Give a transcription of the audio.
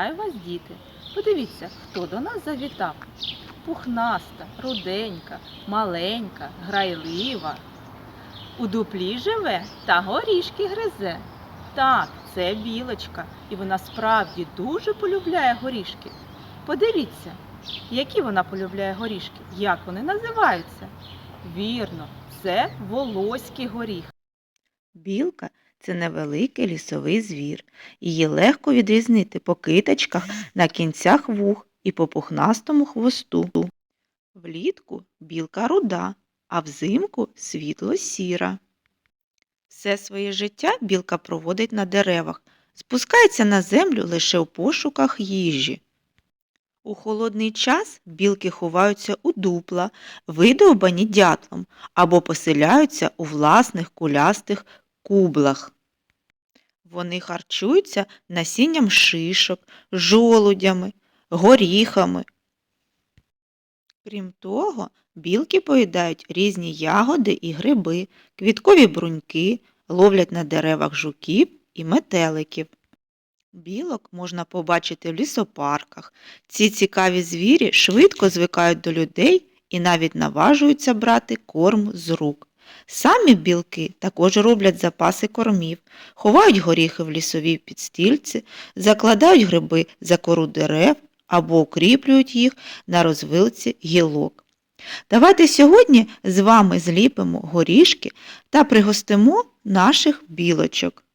Вітаю вас, діти! Подивіться, хто до нас завітав. Пухнаста, руденька, маленька, грайлива. У дуплі живе та горішки гризе. Так, це білочка, і вона справді дуже полюбляє горішки. Подивіться, які вона полюбляє горішки, як вони називаються. Вірно, це волоський горіх. Білка це невеликий лісовий звір. Її легко відрізнити по киточках на кінцях вух і по пухнастому хвосту. Влітку білка руда, а взимку світло-сіра. Все своє життя білка проводить на деревах, спускається на землю лише у пошуках їжі. У холодний час білки ховаються у дупла, видовбані дятлом, або поселяються у власних кулястих кублах. Вони харчуються насінням шишок, жолудями, горіхами. Крім того, білки поїдають різні ягоди і гриби, квіткові бруньки, ловлять на деревах жуків і метеликів. Білок можна побачити в лісопарках. Ці цікаві звірі швидко звикають до людей і навіть наважуються брати корм з рук. Самі білки також роблять запаси кормів, ховають горіхи в лісовій підстільці, закладають гриби за кору дерев або укріплюють їх на розвилці гілок. Давайте сьогодні з вами зліпимо горішки та пригостимо наших білочок.